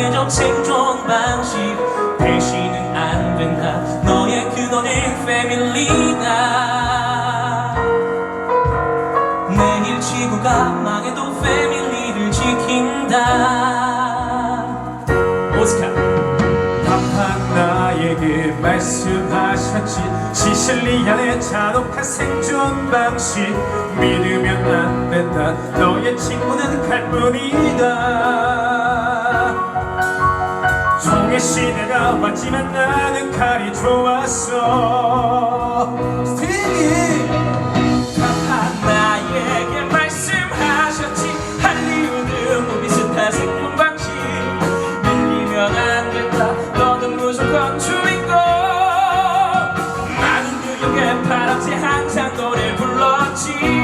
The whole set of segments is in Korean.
사회적 생존 방식. 대신은 안 된다. 너의 근원은 패밀리다. 내일 지구가 망해도 패밀리를 지킨다. 오스카. 나에게 말씀하셨지. 시실리안의 잔혹한 생존 방식. 믿으면 안 된다. 너의 친구는 칼뿐이다. 종의 시대가 왔지만 나는 칼이 좋았어. 스팅이! 답한 나에게 말씀하셨지. 할리우드 무비 스타 생존 방식. 밀리면 안 된다 너는 무조건 주인공 나는 뉴욕의 파랑새 항상 노래 불렀지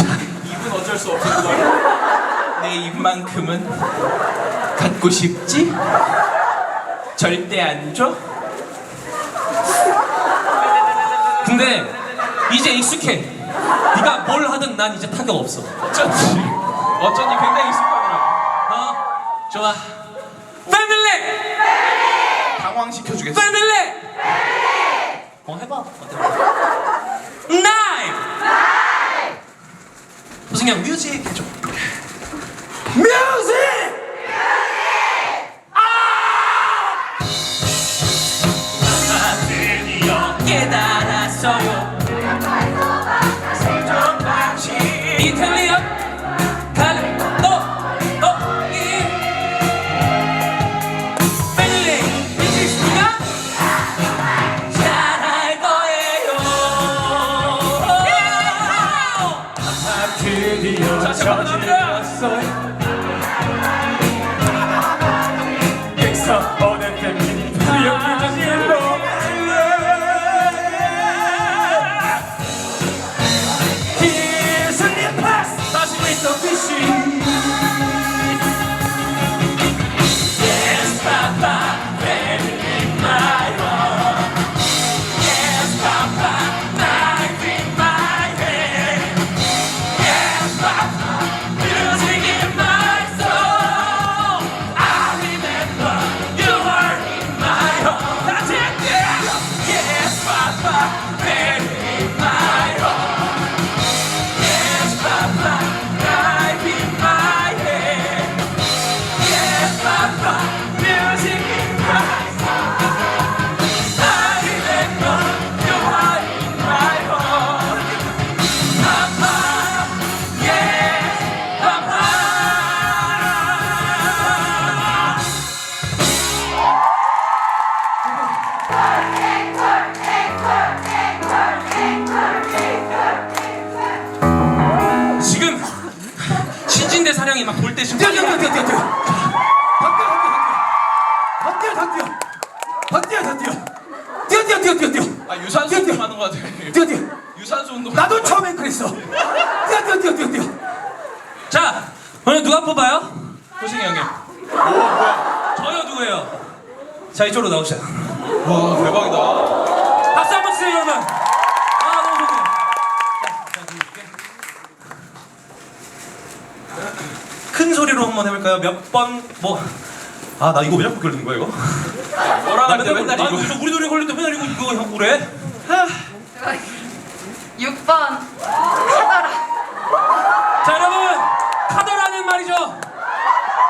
입은 어쩔 수 없는 거야. 내 입만큼은 갖고 싶지? 절대 안 줘? 근데 이제 익숙해. 네가 뭘 하든 난 이제 타격 없어. 어쩐지. 어쩐지 굉장히 익숙하더라고. 어? 좋아. 패밀리! 당황시켜주겠어. 패밀리! 어 해봐. 어때? 나이! 해줘. 뮤직! man 네, 지금 뛰어, 뛰어, 뛰어, 뛰어, 뛰어, 뛰어. 다 뛰어, 다 뛰어, 다 뛰어, 다 뛰어, 다 뛰어, 다 뛰어, 뛰어, 뛰어, 뛰어, 뛰어, 뛰어. 아 유산소 뛰어, 뛰어. 운동하는 거 같아요. 뛰어, 뛰어. 유산소 운동. 나도 처음엔 그랬어. 뛰어, 뛰어, 뛰어, 뛰어, 뛰어. 자, 오늘 누가 뽑아요? 호승이 형님. 저요 누구예요? 자 이쪽으로 나오세요. 와 대박이다. 박수 한번 주세요 여러분. 큰 소리로 한번 해볼까요? 몇 번 뭐 아 나 이거 왜 자꾸 걸리는 거야 이거? 뭐라 나 하는데 맨날 아, 이거. 저 우리 노래 걸릴 때 맨날 이거 이거 형 그래? 하. 6번 카더라 자 여러분 카더라는 말이죠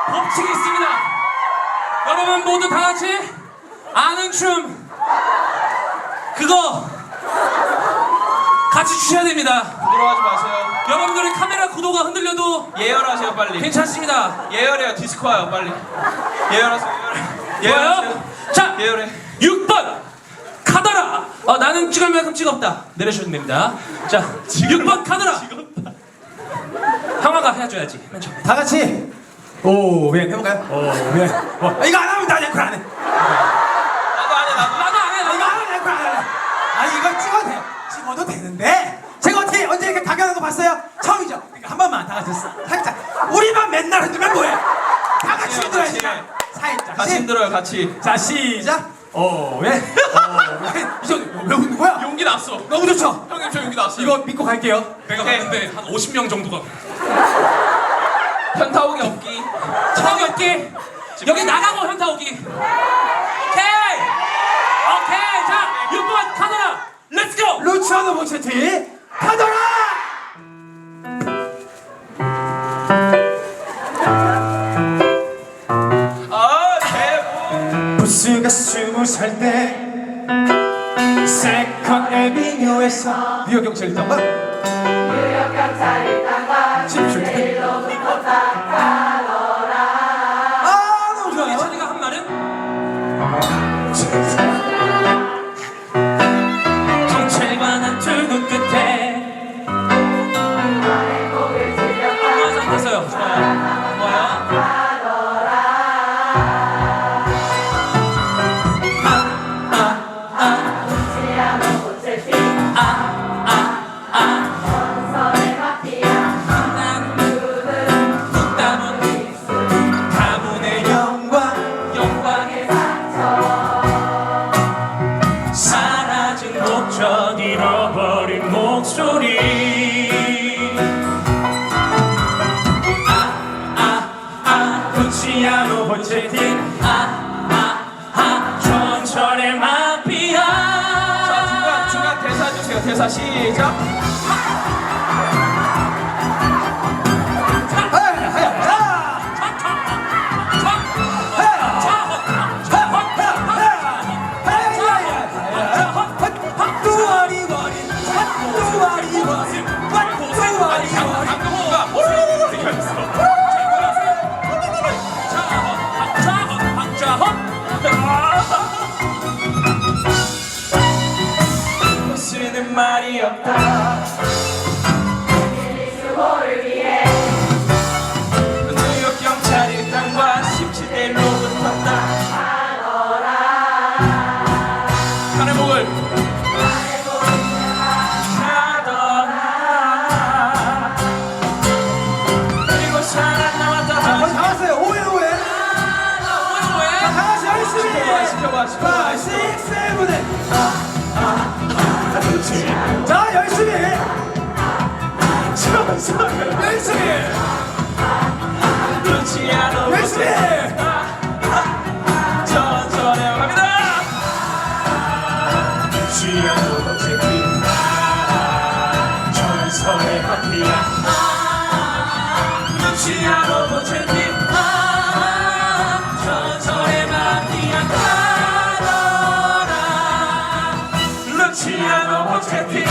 법칙이 있습니다 여러분 모두 다 같이 아는 춤 그거 같이 추셔야 됩니다 들어가지 마세요. 여러분들의 카메라 구도가 흔들려도 예열하세요 빨리. 괜찮습니다 예열해요 디스코 와요 빨리. 예열하세요. 예열. 예열하세요. 자 예열해. 6번 카더라 어, 나는 찍을 만큼 찍었다 내려주시면 됩니다 자 6번 카더라 형아가 해줘야지 맨 처음에 다 같이 오맨 해볼까요? 오맨 어, 이거 안 하면 나 앵콜 안해 나도 아니야 나도. 나도 안 해, 아, 나도 이거 안 하면 앵콜 안해 아 이거 찍어도 돼 찍어도 되는데 봤어요? 처음이죠 그러니까 한 번만 다 같이 살짝. 우리만 맨날 흔들면 뭐해? 다 같이 같이, 흔들어야지 같이. 살짝. 같이 힘들어요 같이. 자 시작. 오맨 오맨 이제 왜 웃는 거야? 용기 났어. 너무 좋죠? 형님 저 용기 났어요. 이거 믿고 갈게요. 내가 봤는데 한 50명 정도가. 현타 오기 없기. 현타오기? 없기 여기 나가고 현타 오기 오케이. 오케이. 자 6번 카더라. 렛츠고 루치아노 모체티 에비뉴에서 뉴욕 경찰 있던가? 시작. 말이 없다. 뉴욕 경찰이 땅과 17대로 붙었다. 하늘목을 가더라. 그리고 살아남았다. 거의 다 왔어요 오해 오해 다 같이 열심히 시켜봐, 시켜봐. 5, 6, 7, 8 자 열심히. 열심히. 루치아노 열심히. 전설에 갑니다. 제끼. 루치아노 보체티 Thank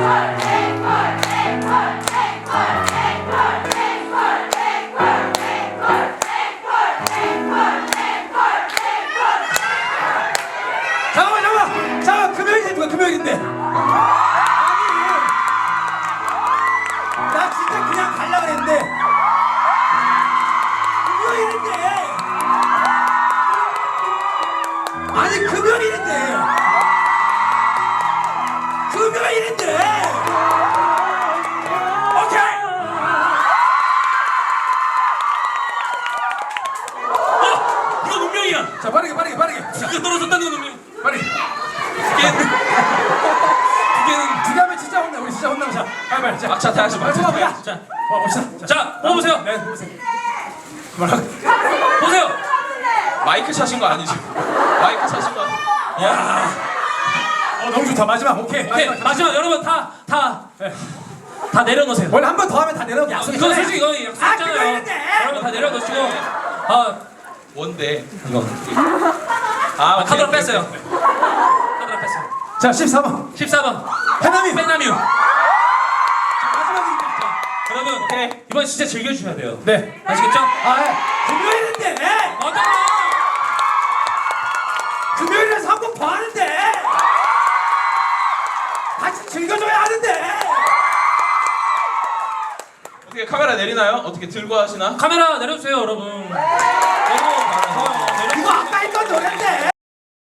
Hey! 아니 금요일인데 금요일인데 오케이. 어, 이건 운명이야. 자 빠르게 빠르게 빠르게 이거 떨어졌다는 건 운명. 빠르게 두 개는 두 개는 두개 하면 진짜 혼나 우리 진짜 혼나 자 빨리 빨리 자 막차 타야지, 막차 빨리 뽑아보자 자, 와 봅시다 자, 뽑아보세요. 네 보세요 뭐라고 보세요. 마이크 차신 거 아니죠? 마이크 거. 야, 어 너무 좋다 마지막 오케이 오케이 마지막 여러분 다다다 내려놓으세요. 원래 한 번 더 하면 다 내려오기 이건 약속했잖아요 솔직히 이거 아, 그거 약속했잖아요. 있는데. 여러분 다 내려놓으시고 아 뭔데? 이거 아, 아, 카드로 오케이, 뺐어요. 카드로 뺐어요. 자 14번 14번 해남이 백남유. 마지막이니까 여러분 오케이. 이번 진짜 즐겨주셔야 돼요. 네 아시겠죠? 아, 예. 카메라 내리나요? 어떻게 들고 하시나? 카메라 내려주세요, 여러분. 여러분, 어, 이거 내려주세요. 아까 했던 노래인데